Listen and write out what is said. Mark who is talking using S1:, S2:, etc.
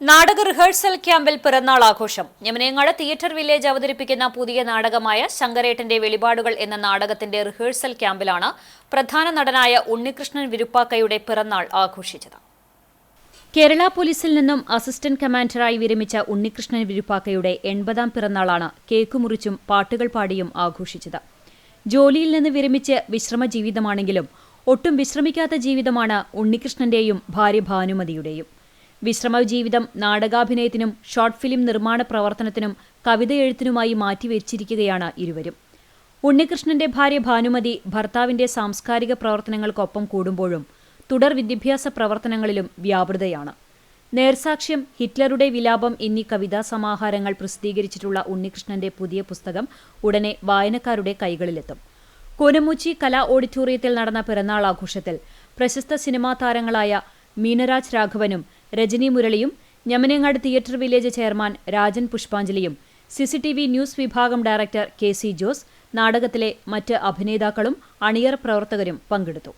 S1: നാടക റിഹേഴ്സൽ ക്യാമ്പിൽ പിറന്നാൾ ആഘോഷം. ഞമനേങ്ങാട് തിയേറ്റർ വില്ലേജ് അവതരിപ്പിക്കുന്ന പുതിയ നാടകമായ ശങ്കരേട്ടന്റെ വെളിപാടുകൾ എന്ന നാടകത്തിന്റെ റിഹേഴ്സൽ ക്യാമ്പിലാണ് പ്രധാന നടനായ ഉണ്ണികൃഷ്ണൻ വിരുപ്പാക്കയുടെ പിറന്നാൾ ആഘോഷിച്ചത്. കേരള പോലീസിൽ നിന്നും അസിസ്റ്റന്റ് കമാൻഡറായി വിരമിച്ച ഉണ്ണികൃഷ്ണൻ വിരുപ്പാക്കയുടെ എൺപതാം പിറന്നാളാണ് കേക്ക് മുറിച്ചും പാട്ടുകൾ പാടിയും ആഘോഷിച്ചത്. ജോലിയിൽ നിന്ന് വിരമിച്ച് വിശ്രമ ജീവിതമാണെങ്കിലും ഒട്ടും വിശ്രമിക്കാത്ത ജീവിതമാണ് ഉണ്ണികൃഷ്ണന്റെയും ഭാര്യ ഭാനുമതിയുടെയും. വിശ്രമ ജീവിതം നാടകാഭിനയത്തിനും ഷോർട്ട് ഫിലിം നിർമ്മാണ പ്രവർത്തനത്തിനും കവിത എഴുത്തിനുമായി മാറ്റിവെച്ചിരിക്കുകയാണ് ഇരുവരും. ഉണ്ണികൃഷ്ണന്റെ ഭാര്യ ഭാനുമതി ഭർത്താവിന്റെ സാംസ്കാരിക പ്രവർത്തനങ്ങൾക്കൊപ്പം കൂടുമ്പോഴും തുടർ വിദ്യാഭ്യാസ പ്രവർത്തനങ്ങളിലും വ്യാപൃതയാണ്. നേർസാക്ഷ്യം ഹിറ്റ്ലറുടെ വിലാപം എന്നീ കവിതാ സമാഹാരങ്ങൾ പ്രസിദ്ധീകരിച്ചിട്ടുള്ള ഉണ്ണികൃഷ്ണന്റെ പുതിയ പുസ്തകം ഉടനെ വായനക്കാരുടെ കൈകളിലെത്തും. കോനമൂച്ചി കലാ ഓഡിറ്റോറിയത്തിൽ നടന്ന പിറന്നാൾ ആഘോഷത്തിൽ പ്രശസ്ത സിനിമാ താരങ്ങളായ മീനരാജ് രാഘവനും രജനി മുരളിയും ഞമനങ്ങാട് തിയേറ്റർ വില്ലേജ് ചെയർമാൻ രാജൻ പുഷ്പാഞ്ജലിയും സിസിടിവി ന്യൂസ് വിഭാഗം ഡയറക്ടർ കെ സി ജോസ് നാടകത്തിലെ മറ്റ് അഭിനേതാക്കളും അണിയർ പ്രവർത്തകരും പങ്കെടുത്തു.